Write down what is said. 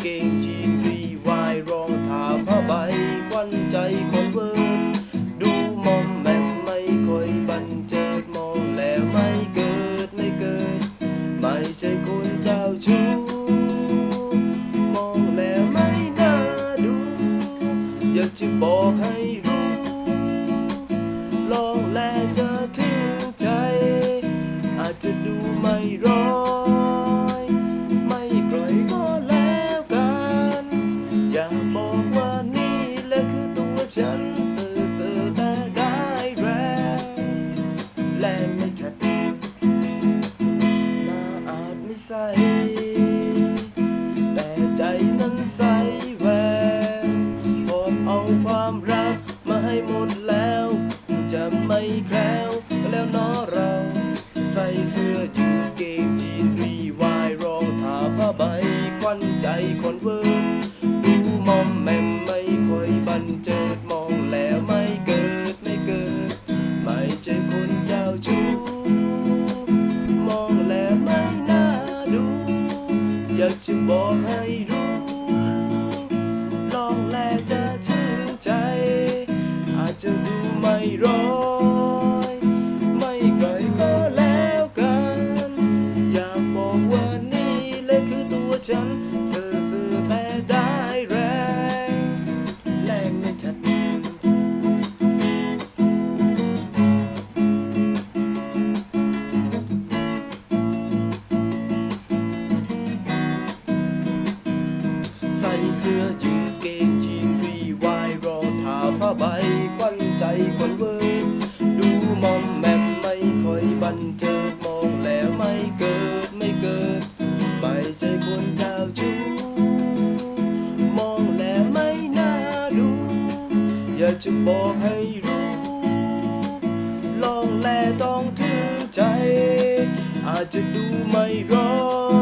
เกงยีนรีวายรองเท้าผ้าใบควันใจคนเวิร์ดดูมอมแมมไม่ค่อยบันเจิดมองแล้วไม่เกิดไม่เกิด ไม่ใช่คนเจ้าชู้มองแล้วไม่น่าดู อยากจะบอกให้รู้ ลองแลจะถึงใจ อาจจะดูไม่ร้อย ฉันสื่อสื่อแต่ได้แรงและไม่ชัดหน้าอาจไม่ใสแต่ใจนั้นใสแววพอเอาความรักมาให้หมดแล้ว จะไม่แคล้วแล้วเนอเราใส่เสื้อยืดเกงยีนรีวายรองเท้าผ้าใบควันใจคนเวิร์ บอกให้รู้ ลองแล้วจะชื่นใจ อาจจะดูไม่ร้อยไม่ไกลก็แล้วกัน อยากบอกว่านี่และคือตัวฉัน เสื้อยืดเกงยีนรีวายรองเท้าผ้าใบควันใจคนเวิร์ดูมอมแมมไม่ค่อยบันเจิดมองแล้วไม่เกิดไม่เกิดไม่ใช่คนเจ้าชู้มองแล้วไม่น่าดูอยากจะบอกให้รู้ลองแลต้องถึงใจ อาจจะดูไม่ร้อย